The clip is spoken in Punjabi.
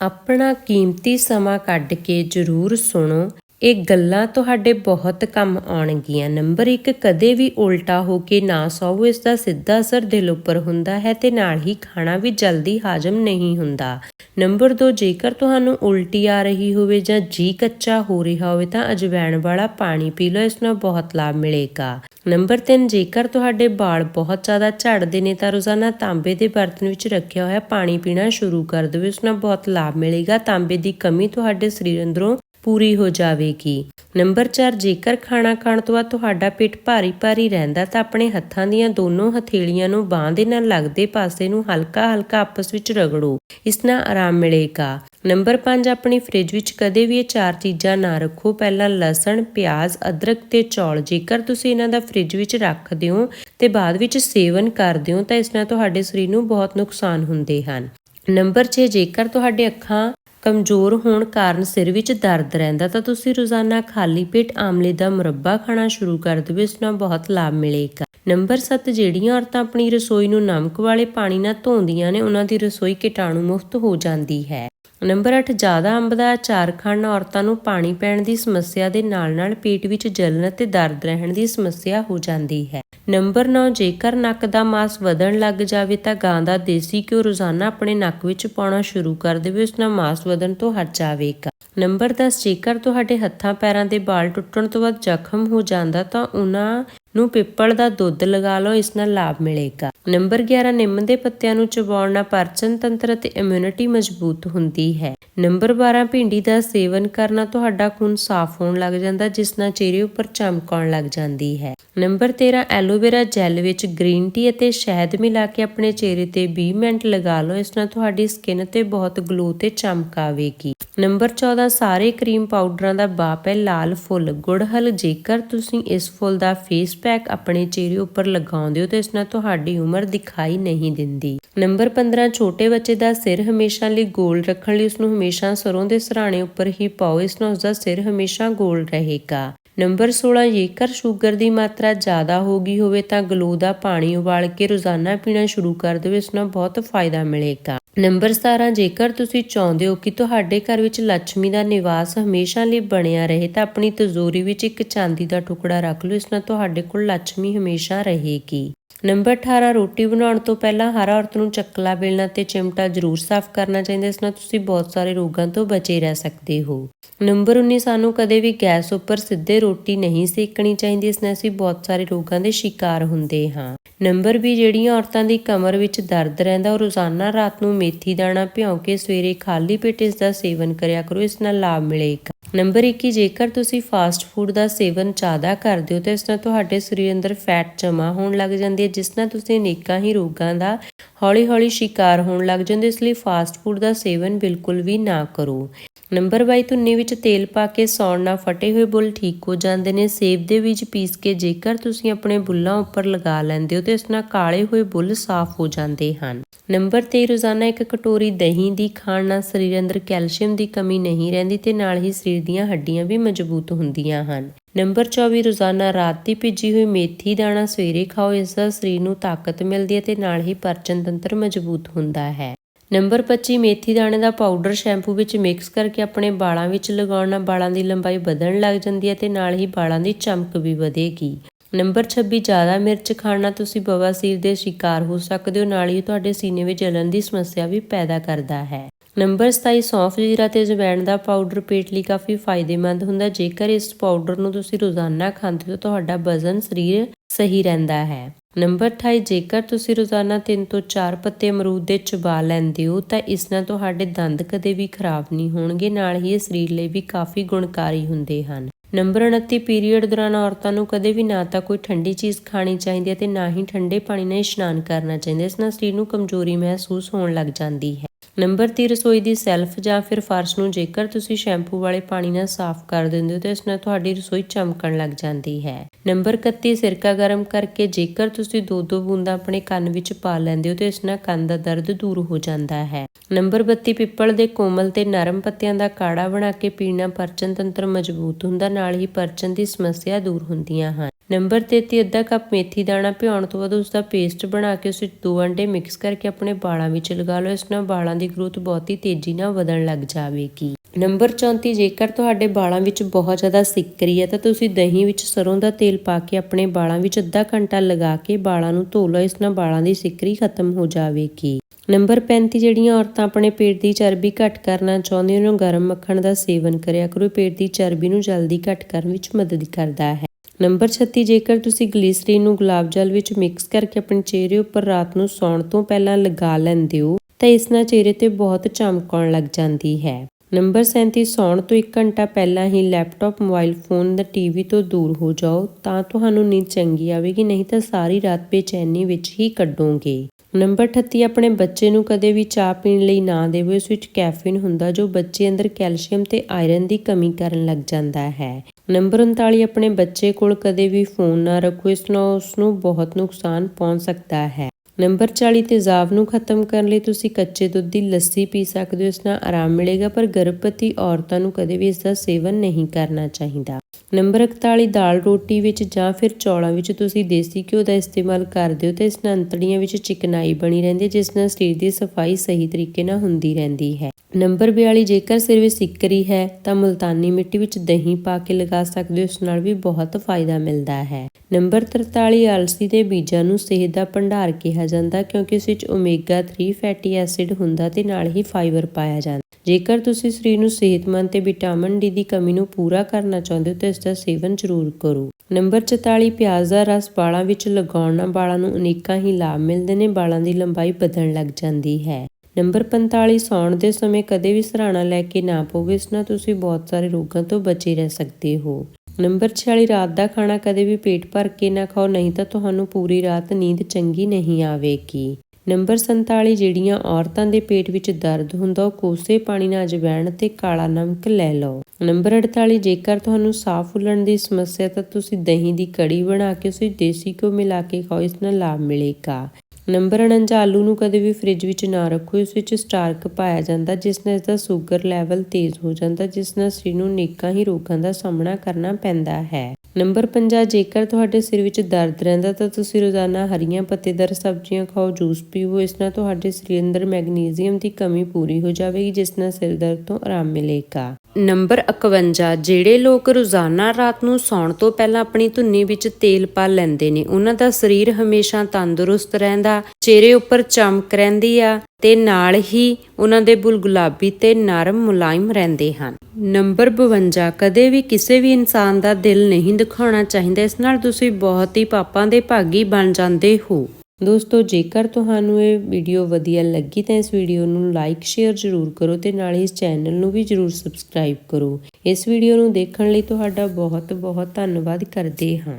ਆਪਣਾ ਕੀਮਤੀ ਸਮਾਂ ਕੱਢ ਕੇ ਜ਼ਰੂਰ ਸੁਣੋ। ਇਹ ਗੱਲਾਂ ਤੁਹਾਡੇ ਬਹੁਤ ਕੰਮ ਆਉਣਗੀਆਂ। ਨੰਬਰ 1 ਕਦੇ ਵੀ ਉਲਟਾ ਹੋ ਕੇ ਨਾ ਸੌਵੋ, ਇਸ ਦਾ ਸਿੱਧਾ ਅਸਰ ਦਿਲ ਉੱਪਰ ਹੁੰਦਾ ਹੈ ਤੇ ਨਾਲ ਹੀ ਖਾਣਾ ਵੀ ਜਲਦੀ ਹਾਜ਼ਮ ਨਹੀਂ ਹੁੰਦਾ। ਨੰਬਰ 2 ਜੇਕਰ ਤੁਹਾਨੂੰ ਉਲਟੀ ਆ ਰਹੀ ਹੋਵੇ ਜਾਂ ਜੀ ਕੱਚਾ ਹੋ ਰਿਹਾ ਹੋਵੇ ਤਾਂ ਅਜਵੈਣ ਵਾਲਾ ਪਾਣੀ ਪੀ ਲਓ, ਇਸ ਨਾਲ ਬਹੁਤ ਲਾਭ ਮਿਲੇਗਾ। ਨੰਬਰ 3 ਜੇਕਰ ਤੁਹਾਡੇ ਵਾਲ ਬਹੁਤ ਜ਼ਿਆਦਾ ਝੜਦੇ ਨੇ ਤਾਂ ਰੋਜ਼ਾਨਾ ਤਾਂਬੇ ਦੇ ਬਰਤਨ ਵਿੱਚ ਰੱਖਿਆ ਹੋਇਆ ਪਾਣੀ ਪੀਣਾ ਸ਼ੁਰੂ ਕਰ ਦਿਓ, ਇਸ ਨਾਲ ਬਹੁਤ ਲਾਭ ਮਿਲੇਗਾ। ਤਾਂਬੇ ਦੀ ਕਮੀ ਤੁਹਾਡੇ ਸਰੀਰ ਅੰਦਰੋਂ ਪੂਰੀ ਹੋ ਜਾਵੇਗੀ। ਨੰਬਰ 4 ਜੇਕਰ ਖਾਣਾ ਖਾਣ ਤੋਂ ਬਾਅਦ ਤੁਹਾਡਾ ਪੇਟ ਭਾਰੀ ਭਾਰੀ ਰਹਿੰਦਾ ਤਾਂ ਆਪਣੇ ਹੱਥਾਂ ਦੀਆਂ ਦੋਨੋਂ ਹਥੇਲੀਆਂ ਨੂੰ ਬਾਹਾਂ ਦੇ ਨਾਲ ਲੱਗਦੇ ਪਾਸੇ ਨੂੰ ਹਲਕਾ ਹਲਕਾ ਆਪਸ ਵਿੱਚ ਰਗੜੋ। ਇਸ ਨਾਲ ਆਰਾਮ ਮਿਲੇਗਾ। ਨੰਬਰ 5 ਆਪਣੀ ਫ੍ਰਿਜ ਵਿੱਚ ਕਦੇ ਵੀ ਇਹ ਚਾਰ ਚੀਜ਼ਾਂ ਨਾ ਰੱਖੋ। ਪਹਿਲਾਂ ਲਸਣ, ਪਿਆਜ਼, ਅਦਰਕ ਤੇ ਚੌਲ। ਜੇਕਰ ਤੁਸੀਂ ਇਹਨਾਂ ਦਾ ਫ੍ਰਿਜ ਵਿੱਚ ਰੱਖਦੇ ਹੋ ਤੇ ਬਾਅਦ ਵਿੱਚ ਸੇਵਨ ਕਰਦੇ ਹੋ ਤਾਂ ਇਸ ਨਾਲ ਤੁਹਾਡੇ ਸਰੀਰ ਨੂੰ ਬਹੁਤ ਨੁਕਸਾਨ ਹੁੰਦੇ ਹਨ। ਨੰਬਰ 6 ਜੇਕਰ ਤੁਹਾਡੇ ਅੱਖਾਂ ਕਮਜ਼ੋਰ ਹੋਣ ਕਾਰਨ ਸਿਰ ਵਿੱਚ ਦਰਦ ਰਹਿੰਦਾ, ਤਾਂ ਤੁਸੀਂ ਰੋਜ਼ਾਨਾ ਖਾਲੀ ਪੇਟ ਆਮਲੇ ਦਾ ਮੁਰੱਬਾ ਖਾਣਾ ਸ਼ੁਰੂ ਕਰ ਦਿਓ, ਇਸ ਨਾਲ ਬਹੁਤ ਲਾਭ ਮਿਲੇਗਾ। ਨੰਬਰ 7 ਜਿਹੜੀਆਂ ਔਰਤਾਂ ਆਪਣੀ ਰਸੋਈ ਨੂੰ ਨਮਕ ਵਾਲੇ ਪਾਣੀ ਨਾਲ ਧੋਂਦੀਆਂ ਨੇ, ਉਹਨਾਂ ਦੀ ਰਸੋਈ ਕੀਟਾਣੂ ਮੁਕਤ ਹੋ ਜਾਂਦੀ ਹੈ। ਨੰਬਰ 8 ਜ਼ਿਆਦਾ ਅੰਬ ਦਾ ਅਚਾਰ ਖਾਣ ਨਾਲ ਔਰਤਾਂ ਨੂੰ ਪਾਣੀ ਪੈਣ ਦੀ ਸਮੱਸਿਆ ਦੇ ਨਾਲ-ਨਾਲ ਪੇਟ ਵਿੱਚ ਜਲਨ ਅਤੇ ਦਰਦ ਰਹਿਣ ਦੀ ਸਮੱਸਿਆ ਹੋ ਜਾਂਦੀ ਹੈ। ਨੰਬਰ 9 ਜੇਕਰ ਨੱਕ ਦਾ ਮਾਸ ਵਧਣ ਲੱਗ ਜਾਵੇ ਤਾਂ ਗਾਂ ਦਾ ਦੇਸੀ ਘਿਓ ਰੋਜ਼ਾਨਾ ਆਪਣੇ ਨੱਕ ਵਿੱਚ ਪਾਉਣਾ ਸ਼ੁਰੂ ਕਰ ਦੇਵੇ, ਉਸ ਨਾਲ ਮਾਸ ਵਧਣ ਤੋਂ ਹਟ ਜਾਵੇਗਾ। ਨੰਬਰ 10 ਜੇਕਰ ਤੁਹਾਡੇ ਹੱਥਾਂ, ਪੈਰਾਂ ਦੇ ਵਾਲ ਟੁੱਟਣ ਤੋਂ ਬਾਅਦ ਜ਼ਖਮ ਹੋ ਜਾਂਦਾ ਤਾਂ ਉਹਨਾਂ ਨੂੰ ਪਿੱਪਲ ਦਾ ਦੁੱਧ ਲਗਾ ਲਓ, ਇਸ ਨਾਲ ਲਾਭ ਮਿਲੇਗਾ। ਨੰਬਰ 11 ਨਿੰਮ ਦੇ ਪੱਤਿਆਂ ਨੂੰ ਚਬਾਉਣ ਨਾਲ ਪਾਚਨ ਤੰਤਰ ਅਤੇ ਇਮਿਊਨਿਟੀ ਮਜ਼ਬੂਤ ਹੁੰਦੀ ਹੈ। ਨੰਬਰ 12 ਭਿੰਡੀ ਦਾ ਸੇਵਨ ਕਰਨਾ ਤੁਹਾਡਾ ਖੂਨ ਸਾਫ਼ ਹੋਣ ਲੱਗ ਜਾਂਦਾ, ਜਿਸ ਨਾਲ ਚਿਹਰੇ ਉੱਪਰ ਚਮਕ ਆਉਣ ਲੱਗ ਜਾਂਦੀ ਹੈ। ਨੰਬਰ 13 ਐਲੋਵੇਰਾ ਜੈਲ ਵਿੱਚ ਗ੍ਰੀਨ ਟੀ ਅਤੇ ਸ਼ਹਿਦ ਮਿਲਾ ਕੇ ਆਪਣੇ ਚਿਹਰੇ ਤੇ 20 ਮਿੰਟ ਲਗਾ ਲਓ, ਇਸ ਨਾਲ ਤੁਹਾਡੀ ਸਕਿਨ ਤੇ ਬਹੁਤ ਗਲੋ ਤੇ ਚਮਕ ਆਵੇਗੀ। ਨੰਬਰ 14 ਸਾਰੇ ਕਰੀਮ ਪਾਊਡਰਾਂ ਦਾ ਬਾਪ ਹੈ ਲਾਲ ਫੁੱਲ। ਗੁੜ ਗੁੜਹਲ ਜੇਕਰ ਤੁਸੀਂ ਇਸ ਫੁੱਲ ਦਾ ਫੇਸ ਪੈਕ ਆਪਣੇ ਚਿਹਰੇ ਉੱਪਰ ਲਗਾਉਂਦੇ ਹੋ ਤਾਂ ਇਸ ਨਾਲ ਤੁਹਾਡੀ ਉਮਰ ਦਿਖਾਈ ਨਹੀਂ ਦਿੰਦੀ। ਨੰਬਰ 15 ਛੋਟੇ ਬੱਚੇ ਦਾ ਸਿਰ ਹਮੇਸ਼ਾ ਲਈ ਗੋਲ ਰੱਖਣ ਲਈ ਉਸ ਨੂੰ ਹਮੇਸ਼ਾ ਸਰੋਂ ਦੇ ਸਰਾਣੇ ਉੱਪਰ ਹੀ ਪਾਓ। ਇਸ ਨਾਲ ਉਸ ਦਾ ਸਿਰ ਹਮੇਸ਼ਾ ਗੋਲ ਰਹੇਗਾ। ਨੰਬਰ 16 ਜੇਕਰ ਸ਼ੂਗਰ ਦੀ ਮਾਤਰਾ ਜ਼ਿਆਦਾ ਹੋ ਗਈ ਹੋਵੇ ਤਾਂ ਗਲੂ ਦਾ ਪਾਣੀ ਉਬਾਲ ਕੇ ਰੋਜ਼ਾਨਾ ਪੀਣਾ ਸ਼ੁਰੂ ਕਰ ਦਿਓ, ਇਸ ਨਾਲ ਬਹੁਤ ਫਾਇਦਾ ਮਿਲੇਗਾ। ਨੰਬਰ 17 ਜੇਕਰ ਤੁਸੀਂ ਚਾਹੁੰਦੇ ਹੋ ਕਿ ਤੁਹਾਡੇ ਘਰ ਵਿੱਚ ਲక్ష్ਮੀ ਦਾ ਨਿਵਾਸ ਹਮੇਸ਼ਾ ਲਈ ਬਣਿਆ ਰਹੇ, ਤਾਂ ਆਪਣੀ ਤਜ਼ੋਰੀ ਵਿੱਚ ਇੱਕ ਚਾਂਦੀ ਦਾ ਟੁਕੜਾ ਰੱਖ ਲਓ, ਇਸ ਨਾਲ ਤੁਹਾਡੇ ਕੋਲ ਲక్ష్ਮੀ ਹਮੇਸ਼ਾ ਰਹੇਗੀ। ਨੰਬਰ 18 ਰੋਟੀ ਬਣਾਉਣ ਤੋਂ ਪਹਿਲਾਂ ਹਰ ਔਰਤ ਨੂੰ ਚੱਕਲਾ ਬੇਲਣਾ ਤੇ ਚਿਮਟਾ ਜ਼ਰੂਰ ਸਾਫ਼ ਕਰਨਾ ਚਾਹੀਦਾ ਇਸ ਨਾਲ ਤੁਸੀਂ ਬਹੁਤ ਸਾਰੇ ਰੋਗਾਂ ਤੋਂ ਬਚੇ ਰਹਿ ਸਕਦੇ ਹੋ। ਨੰਬਰ 19 ਸਾਨੂੰ ਕਦੇ ਵੀ ਗੈਸ ਉੱਪਰ ਸਿੱਧੇ ਰੋਟੀ ਨਹੀਂ ਸੇਕਣੀ ਚਾਹੀਦੀ, ਇਸ ਨਾਲ ਅਸੀਂ ਬਹੁਤ ਸਾਰੇ ਰੋਗਾਂ ਦੇ ਸ਼ਿਕਾਰ ਹੁੰਦੇ ਹਾਂ। ਨੰਬਰ 20 ਜਿਹੜੀਆਂ ਔਰਤਾਂ ਦੀ ਕਮਰ ਵਿੱਚ ਦਰਦ ਰਹਿੰਦਾ, ਉਹ ਰੋਜ਼ਾਨਾ ਰਾਤ ਨੂੰ ਮੇਥੀ ਦਾਣਾ ਭਿਉਂ ਕੇ ਸਵੇਰੇ ਖਾਲੀ ਪੇਟ ਇਸ ਦਾ ਸੇਵਨ ਕਰਿਆ ਕਰੋ, ਇਸ ਨਾਲ ਲਾਭ ਮਿਲੇਗਾ। ਨੰਬਰ 21 ਜੇਕਰ ਤੁਸੀਂ ਫਾਸਟ ਫੂਡ ਦਾ ਸੇਵਨ ਜ਼ਿਆਦਾ ਕਰਦੇ ਹੋ ਤਾਂ ਇਸ ਨਾਲ ਤੁਹਾਡੇ ਸਰੀਰ ਅੰਦਰ ਫੈਟ ਜਮ੍ਹਾਂ ਹੋਣ ਲੱਗ ਜਾਂਦੀ ਹੈ, ਜਿਸ ਨਾਲ ਤੁਸੀਂ ਅਨੇਕਾਂ ਹੀ ਰੋਗਾਂ ਦਾ ਹੌਲੀ-ਹੌਲੀ ਸ਼ਿਕਾਰ ਹੋਣ ਲੱਗ ਜਾਂਦੇ ਇਸ ਲਈ ਫਾਸਟ ਫੂਡ ਦਾ ਸੇਵਨ ਬਿਲਕੁਲ ਵੀ ਨਾ ਕਰੋ। ਨੰਬਰ 22 ਧੁੰਨੀ ਵਿੱਚ ਤੇਲ ਪਾ ਕੇ ਸੌਣ ਨਾਲ ਫਟੇ ਹੋਏ ਬੁੱਲ ਠੀਕ ਹੋ ਜਾਂਦੇ ਨੇ। ਸੇਬ ਦੇ ਵਿੱਚ ਪੀਸ ਕੇ ਜੇਕਰ ਤੁਸੀਂ ਆਪਣੇ ਬੁੱਲਾਂ ਉੱਪਰ ਲਗਾ ਲੈਂਦੇ ਹੋ ਤੇ ਇਸ ਨਾਲ ਕਾਲੇ ਹੋਏ ਬੁੱਲ ਸਾਫ਼ ਹੋ ਜਾਂਦੇ ਹਨ। ਨੰਬਰ 23 ਰੋਜ਼ਾਨਾ ਇੱਕ ਕਟੋਰੀ ਦਹੀਂ ਦੀ ਖਾਣ ਨਾਲ ਸਰੀਰ ਅੰਦਰ ਕੈਲਸ਼ੀਅਮ ਦੀ ਕਮੀ ਨਹੀਂ ਰਹਿੰਦੀ ਤੇ ਨਾਲ ਹੀ ਸਰੀਰ ਦੀਆਂ ਹੱਡੀਆਂ ਵੀ ਮਜ਼ਬੂਤ ਹੁੰਦੀਆਂ ਹਨ। ਨੰਬਰ 24 ਰੋਜ਼ਾਨਾ ਰਾਤ ਦੀ ਭਿੱਜੀ ਹੋਈ ਮੇਥੀ ਦਾਣਾ ਸਵੇਰੇ ਖਾਓ, ਇਸ ਦਾ ਸਰੀਰ ਨੂੰ ਤਾਕਤ ਮਿਲਦੀ ਹੈ ਤੇ ਨਾਲ ਹੀ ਪਾਚਨ ਤੰਤਰ ਮਜ਼ਬੂਤ ਹੁੰਦਾ ਹੈ। ਨੰਬਰ 25 ਮੇਥੀ ਦਾਣੇ ਦਾ ਪਾਊਡਰ ਸ਼ੈਂਪੂ ਵਿੱਚ ਮਿਕਸ ਕਰਕੇ ਆਪਣੇ ਵਾਲਾਂ ਵਿੱਚ ਲਗਾਉਣ ਨਾਲ ਵਾਲਾਂ ਦੀ ਲੰਬਾਈ ਵਧਣ ਲੱਗ ਜਾਂਦੀ ਹੈ ਤੇ ਨਾਲ ਹੀ ਵਾਲਾਂ ਦੀ ਚਮਕ ਵੀ ਵਧੇਗੀ। ਨੰਬਰ 26 ਜ਼ਿਆਦਾ ਮਿਰਚ ਖਾਣ ਨਾਲ ਤੁਸੀਂ ਬਵਾਸੀਰ ਦੇ ਸ਼ਿਕਾਰ ਹੋ ਸਕਦੇ ਹੋ, ਨਾਲ ਹੀ ਤੁਹਾਡੇ ਸੀਨੇ ਵਿੱਚ ਜਲਨ ਦੀ ਸਮੱਸਿਆ ਵੀ ਪੈਦਾ ਕਰਦਾ ਹੈ। ਨੰਬਰ 27 ਸੌਂਫ ਜੀਰਾ ਤੇ ਜਵੈਣ ਦਾ ਪਾਊਡਰ ਪੇਟ ਲਈ ਕਾਫੀ ਫਾਇਦੇਮੰਦ ਹੁੰਦਾ ਜੇਕਰ ਇਸ ਪਾਊਡਰ ਨੂੰ ਤੁਸੀਂ ਰੋਜ਼ਾਨਾ ਖਾਂਦੇ ਹੋ, ਤੁਹਾਡਾ ਵਜ਼ਨ ਸਰੀਰ ਸਹੀ ਰਹਿੰਦਾ ਹੈ। ਨੰਬਰ 28 ਜੇਕਰ ਤੁਸੀਂ ਰੋਜ਼ਾਨਾ 3 ਤੋਂ 4 ਪੱਤੇ ਅਮਰੂਦ ਦੇ ਚਬਾ ਲੈਂਦੇ ਹੋ, ਤਾਂ ਇਸ ਨਾਲ ਤੁਹਾਡੇ ਦੰਦ ਕਦੇ ਵੀ ਖਰਾਬ ਨਹੀਂ ਹੋਣਗੇ, ਨਾਲ ਹੀ ਇਹ ਸਰੀਰ ਲਈ ਵੀ ਕਾਫੀ ਗੁਣਕਾਰੀ ਹੁੰਦੇ ਹਨ। ਨੰਬਰ 29 ਪੀਰੀਅਡ ਦੌਰਾਨ ਔਰਤਾਂ ਨੂੰ ਕਦੇ ਵੀ ਨਾ ਤਾਂ ਕੋਈ ਠੰਡੀ ਚੀਜ਼ ਖਾਣੀ ਚਾਹੀਦੀ ਹੈ ਤੇ ਨਾ ਹੀ ਠੰਡੇ ਪਾਣੀ ਨਾਲ ਇਸ਼ਨਾਨ ਕਰਨਾ ਚਾਹੀਦਾ ਇਸ ਨਾਲ ਸਰੀਰ ਨੂੰ ਕਮਜ਼ੋਰੀ ਮਹਿਸੂਸ ਹੋਣ ਲੱਗ ਜਾਂਦੀ ਹੈ। ਨੰਬਰ 3 ਰਸੋਈ ਦੀ ਸੈਲਫ ਜਾਂ ਫਿਰ ਫਰਸ਼ ਨੂੰ ਜੇਕਰ ਤੁਸੀਂ ਸ਼ੈਂਪੂ ਵਾਲੇ ਪਾਣੀ ਨਾਲ ਸਾਫ਼ ਕਰ ਦਿੰਦੇ ਹੋ ਤਾਂ ਇਸ ਨਾਲ ਤੁਹਾਡੀ ਰਸੋਈ ਚਮਕਣ ਲੱਗ ਜਾਂਦੀ ਹੈ। ਨੰਬਰ 31 ਸਿਰਕਾ ਗਰਮ ਕਰਕੇ ਜੇਕਰ ਤੁਸੀਂ ਦੋ ਦੋ ਬੂੰਦਾਂ ਆਪਣੇ ਕੰਨ ਵਿੱਚ ਪਾ ਲੈਂਦੇ ਹੋ ਤਾਂ ਇਸ ਨਾਲ ਕੰਨ ਦਾ ਦਰਦ ਦੂਰ ਹੋ ਜਾਂਦਾ ਹੈ। ਨੰਬਰ 32 ਪਿੱਪਲ ਦੇ ਕੋਮਲ ਤੇ ਨਰਮ ਪੱਤਿਆਂ ਦਾ ਕਾੜਾ ਬਣਾ ਕੇ ਪੀਣਾ ਪਰਚਨ ਤੰਤਰ ਮਜ਼ਬੂਤ ਹੁੰਦਾ, ਨਾਲ ਹੀ ਪਰਚਨ ਦੀ ਸਮੱਸਿਆ ਦੂਰ ਹੁੰਦੀਆਂ ਹਨ। ਨੰਬਰ 33 ਅੱਧਾ ਕੱਪ ਮੇਥੀ ਦਾਣਾ ਭਿਉਣ ਤੋਂ ਬਾਅਦ ਉਸ ਦਾ ਪੇਸਟ ਬਣਾ ਕੇ ਉਸ ਵਿੱਚ ਦੋ ਅੰਡੇ ਮਿਕਸ ਕਰਕੇ ਆਪਣੇ ਵਾਲਾਂ ਵਿੱਚ ਲਗਾ ਲਓ। ਇਸ ਨਾਲ ਵਾਲਾਂ ਦੀ ਗਰੋਥ ਬਹੁਤ ਹੀ ਤੇਜ਼ੀ ਨਾਲ ਵਧਣ ਲੱਗ ਜਾਵੇਗੀ। ਨੰਬਰ 34 ਜੇਕਰ ਤੁਹਾਡੇ ਵਾਲਾਂ ਵਿੱਚ ਬਹੁਤ ਜ਼ਿਆਦਾ ਸਿੱਕਰੀ ਹੈ, ਤਾਂ ਤੁਸੀਂ ਦਹੀਂ ਵਿੱਚ ਸਰੋਂ ਦਾ ਤੇਲ ਪਾ ਕੇ ਆਪਣੇ ਵਾਲਾਂ ਵਿੱਚ ਅੱਧਾ ਘੰਟਾ ਲਗਾ ਕੇ ਵਾਲਾਂ ਨੂੰ ਧੋ ਲਓ। ਇਸ ਨਾਲ ਵਾਲਾਂ ਦੀ ਸਿੱਕਰੀ ਖਤਮ ਹੋ ਜਾਵੇਗੀ। ਨੰਬਰ 35 ਜਿਹੜੀਆਂ ਔਰਤਾਂ ਆਪਣੇ ਪੇਟ ਦੀ ਚਰਬੀ ਘੱਟ ਕਰਨਾ ਚਾਹੁੰਦੀਆਂ ਉਹਨਾਂ ਨੂੰ ਗਰਮ ਮੱਖਣ ਦਾ ਸੇਵਨ ਕਰਿਆ ਕਰੋ। ਪੇਟ ਦੀ ਚਰਬੀ ਨੂੰ ਜਲਦੀ ਘੱਟ ਕਰਨ ਵਿੱਚ ਮਦਦ ਕਰਦਾ ਹੈ। ਨੰਬਰ 36 ਜੇਕਰ ਤੁਸੀਂ ਗਲੀਸਰੀਨ ਨੂੰ ਗੁਲਾਬ ਜਲ ਵਿੱਚ ਮਿਕਸ ਕਰਕੇ ਆਪਣੇ ਚਿਹਰੇ ਉੱਪਰ ਰਾਤ ਨੂੰ ਸੌਣ ਤੋਂ ਪਹਿਲਾਂ ਲਗਾ ਲੈਂਦੇ ਹੋ, ਤਾਂ ਇਸ ਨਾਲ ਚਿਹਰੇ ਤੇ ਬਹੁਤ ਚਮਕ ਆਉਣ ਲੱਗ ਜਾਂਦੀ ਹੈ। ਨੰਬਰ 37 ਸੌਣ ਤੋਂ 1 ਘੰਟਾ ਪਹਿਲਾਂ ਹੀ ਲੈਪਟਾਪ, ਮੋਬਾਈਲ ਫੋਨ ਦਾ ਟੀਵੀ ਤੋਂ ਦੂਰ ਹੋ ਜਾਓ, ਤਾਂ ਤੁਹਾਨੂੰ ਨੀਂਦ ਚੰਗੀ ਆਵੇਗੀ, ਨਹੀਂ ਤਾਂ ਸਾਰੀ ਰਾਤ ਬੇਚੈਨੀ ਵਿੱਚ ਹੀ ਕੱਢੋਗੇ। ਨੰਬਰ 38 ਆਪਣੇ ਬੱਚੇ ਨੂੰ ਕਦੇ ਵੀ ਚਾਹ ਪੀਣ ਲਈ ਨਾ ਦੇਵੋ, ਇਸ ਵਿੱਚ ਕੈਫੀਨ ਹੁੰਦਾ ਜੋ ਬੱਚੇ ਅੰਦਰ ਕੈਲਸ਼ੀਅਮ ਤੇ ਆਇਰਨ ਦੀ ਕਮੀ ਕਰਨ ਲੱਗ ਜਾਂਦਾ ਹੈ। ਨੰਬਰ 39 ਆਪਣੇ ਬੱਚੇ ਕੋਲ ਕਦੇ ਵੀ ਫੋਨ ਨਾ ਰੱਖੋ, ਇਸ ਨਾਲ ਉਸ ਨੂੰ ਬਹੁਤ ਨੁਕਸਾਨ ਪਹੁੰਚ ਸਕਦਾ ਹੈ। ਨੰਬਰ 40 ਤੇਜ਼ਾਬ ਨੂੰ ਖਤਮ ਕਰਨ ਲਈ ਤੁਸੀਂ ਕੱਚੇ ਦੁੱਧ ਦੀ ਲੱਸੀ ਪੀ ਸਕਦੇ ਹੋ, ਇਸ ਨਾਲ ਆਰਾਮ ਮਿਲੇਗਾ, ਪਰ ਗਰਭਵਤੀ ਔਰਤਾਂ ਨੂੰ ਕਦੇ ਵੀ ਇਸ ਦਾ ਸੇਵਨ ਨਹੀਂ ਕਰਨਾ ਚਾਹੀਦਾ। ਨੰਬਰ 41 ਦਾਲ ਰੋਟੀ ਵਿੱਚ ਜਾਂ ਫਿਰ ਚੌਲਾਂ ਵਿੱਚ ਤੁਸੀਂ ਦੇਸੀ ਘਿਓ ਦਾ ਇਸਤੇਮਾਲ ਕਰਦੇ ਹੋ ਤਾਂ ਇਸ ਨਾਲ ਅੰਤੜੀਆਂ ਵਿੱਚ ਚਿਕਨਾਈ ਬਣੀ ਰਹਿੰਦੀ ਹੈ, ਜਿਸ ਨਾਲ ਸਰੀਰ ਦੀ ਸਫ਼ਾਈ ਸਹੀ ਤਰੀਕੇ ਨਾਲ ਹੁੰਦੀ ਰਹਿੰਦੀ ਹੈ। ਨੰਬਰ 42 ਜੇਕਰ ਸਿਰ ਵਿੱਚ ਸਿੱਕਰੀ ਹੈ ਤਾਂ ਮੁਲਤਾਨੀ ਮਿੱਟੀ ਵਿੱਚ ਦਹੀਂ ਪਾ ਕੇ ਲਗਾ ਸਕਦੇ ਹੋ, ਇਸ ਨਾਲ ਵੀ ਬਹੁਤ ਫਾਇਦਾ ਮਿਲਦਾ ਹੈ। ਨੰਬਰ 43 ਅਲਸੀ ਦੇ ਬੀਜਾਂ ਨੂੰ ਸਿਹਤ ਦਾ ਭੰਡਾਰ ਕਿਹਾ ਜਾਂਦਾ ਕਿਉਂਕਿ ਇਸ ਵਿੱਚ ਓਮੇਗਾ 3 ਫੈਟੀ ਐਸਿਡ ਹੁੰਦਾ ਤੇ ਨਾਲ ਹੀ ਫਾਈਬਰ ਪਾਇਆ ਜਾਂਦਾ। ਜੇਕਰ ਤੁਸੀਂ ਸਰੀਰ ਨੂੰ ਸਿਹਤਮੰਦ ਤੇ ਵਿਟਾਮਿਨ ਡੀ ਦੀ ਕਮੀ ਨੂੰ ਪੂਰਾ ਕਰਨਾ ਚਾਹੁੰਦੇ ਹੋ ਤਾਂ ਇਸ ਦਾ ਸੇਵਨ ਜ਼ਰੂਰ ਕਰੋ। ਨੰਬਰ 44 ਪਿਆਜ਼ ਦਾ ਰਸ ਵਾਲਾਂ ਵਿੱਚ ਲਗਾਉਣ ਨਾਲ ਵਾਲਾਂ ਨੂੰ ਅਨੇਕਾਂ ਹੀ ਲਾਭ ਮਿਲਦੇ ਨੇ ਵਾਲਾਂ ਦੀ ਲੰਬਾਈ ਵਧਣ ਲੱਗ ਜਾਂਦੀ ਹੈ। ਨੰਬਰ 45 ਸੌਣ ਦੇ ਸਮੇਂ ਕਦੇ ਵੀ ਸਰਾਣਾ ਲੈ ਕੇ ਨਾ ਪੋਗੇ ਇਸ ਨਾਲ ਤੁਸੀਂ ਬਹੁਤ ਸਾਰੇ ਰੋਗਾਂ ਤੋਂ ਬਚੇ ਰਹਿ ਸਕਦੇ ਹੋ। ਨੰਬਰ 46 ਰਾਤ ਦਾ ਖਾਣਾ ਕਦੇ ਵੀ ਪੇਟ ਭਰ ਕੇ ਨਾ ਖਾਓ, ਨਹੀਂ ਤਾਂ ਤੁਹਾਨੂੰ ਪੂਰੀ ਰਾਤ ਨੀਂਦ ਚੰਗੀ ਨਹੀਂ ਆਵੇਗੀ। ਨੰਬਰ 47 ਜਿਹੜੀਆਂ ਔਰਤਾਂ ਦੇ ਪੇਟ ਵਿੱਚ ਦਰਦ ਹੁੰਦਾ, ਉਹ ਕੋਸੇ ਪਾਣੀ ਨਾਲ ਅਜਵਾਇਣ ਤੇ ਕਾਲਾ ਨਮਕ ਲੈ ਲਓ। ਨੰਬਰ 48 ਜੇਕਰ ਤੁਹਾਨੂੰ ਸਾਹ ਫੁੱਲਣ ਦੀ ਸਮੱਸਿਆ ਤਾਂ ਤੁਸੀਂ ਦਹੀਂ ਦੀ ਕੜੀ ਬਣਾ ਕੇ, ਉਸ ਦੇਸੀ ਘਿਓ ਮਿਲਾ ਕੇ ਖਾਓ, ਇਸ ਨਾਲ ਲਾਭ ਮਿਲੇਗਾ। ਨੰਬਰ 49 ਆਲੂ ਨੂੰ ਕਦੇ ਵੀ ਫ੍ਰਿਜ ਵਿੱਚ ਨਾ ਰੱਖੋ, ਇਸ ਵਿੱਚ ਸਟਾਰਕ ਪਾਇਆ ਜਾਂਦਾ, ਜਿਸ ਨਾਲ ਇਸ ਦਾ ਸ਼ੂਗਰ ਲੈਵਲ ਤੇਜ਼ ਹੋ ਜਾਂਦਾ, ਜਿਸ ਨਾਲ ਸਰੀਰ ਨੂੰ ਅਨੇਕਾਂ ਹੀ ਰੋਗਾਂ ਦਾ ਸਾਹਮਣਾ ਕਰਨਾ ਪੈਂਦਾ ਹੈ। ਨੰਬਰ 50 ਜੇਕਰ ਤੁਹਾਡੇ ਸਿਰ ਵਿੱਚ ਦਰਦ ਰਹਿੰਦਾ, ਤਾਂ ਤੁਸੀਂ ਰੋਜ਼ਾਨਾ ਹਰੀਆਂ ਪੱਤੇਦਾਰ ਸਬਜ਼ੀਆਂ ਖਾਓ, ਜੂਸ ਪੀਓ ਇਸ ਨਾਲ ਤੁਹਾਡੇ ਸਰੀਰ ਅੰਦਰ ਮੈਗਨੀਜ਼ੀਅਮ ਦੀ ਕਮੀ ਪੂਰੀ ਹੋ ਜਾਵੇਗੀ, ਜਿਸ ਨਾਲ ਸਿਰ ਦਰਦ ਤੋਂ ਆਰਾਮ ਮਿਲੇਗਾ। ਨੰਬਰ 51 ਜਿਹੜੇ ਲੋਕ ਰੋਜ਼ਾਨਾ ਰਾਤ ਨੂੰ ਸੌਣ ਤੋਂ ਪਹਿਲਾਂ ਆਪਣੀ ਧੁੰਨੀ ਵਿੱਚ ਤੇਲ ਪਾ ਲੈਂਦੇ ਨੇ, ਉਹਨਾਂ ਦਾ ਸਰੀਰ ਹਮੇਸ਼ਾ ਤੰਦਰੁਸਤ ਰਹਿੰਦਾ, ਚਿਹਰੇ ਉੱਪਰ ਚਮਕ ਰਹਿੰਦੀ ਆ ਤੇ ਨਾਲ ਹੀ ਉਹਨਾਂ ਦੇ ਬੁੱਲ ਗੁਲਾਬੀ ਤੇ ਨਰਮ ਮੁਲਾਇਮ ਰਹਿੰਦੇ ਹਨ। ਨੰਬਰ 52 ਕਦੇ ਵੀ ਕਿਸੇ ਵੀ ਇਨਸਾਨ ਦਾ ਦਿਲ ਨਹੀਂ ਦਿਖਾਉਣਾ ਚਾਹੀਦਾ, ਇਸ ਨਾਲ ਤੁਸੀਂ ਬਹੁਤ ਹੀ ਪਾਪਾਂ ਦੇ ਭਾਗੀ ਬਣ ਜਾਂਦੇ ਹੋ। ਦੋਸਤੋ, ਜੇਕਰ ਤੁਹਾਨੂੰ ਇਹ ਵੀਡੀਓ ਵਧੀਆ ਲੱਗੀ ਤਾਂ ਇਸ ਵੀਡੀਓ ਨੂੰ ਲਾਈਕ ਸ਼ੇਅਰ ਜ਼ਰੂਰ ਕਰੋ ਤੇ ਨਾਲ ਹੀ ਇਸ ਚੈਨਲ ਨੂੰ ਵੀ ਜ਼ਰੂਰ ਸਬਸਕ੍ਰਾਈਬ ਕਰੋ। ਇਸ ਵੀਡੀਓ ਨੂੰ ਦੇਖਣ ਲਈ ਤੁਹਾਡਾ ਬਹੁਤ ਬਹੁਤ ਧੰਨਵਾਦ ਕਰਦੇ ਹਾਂ।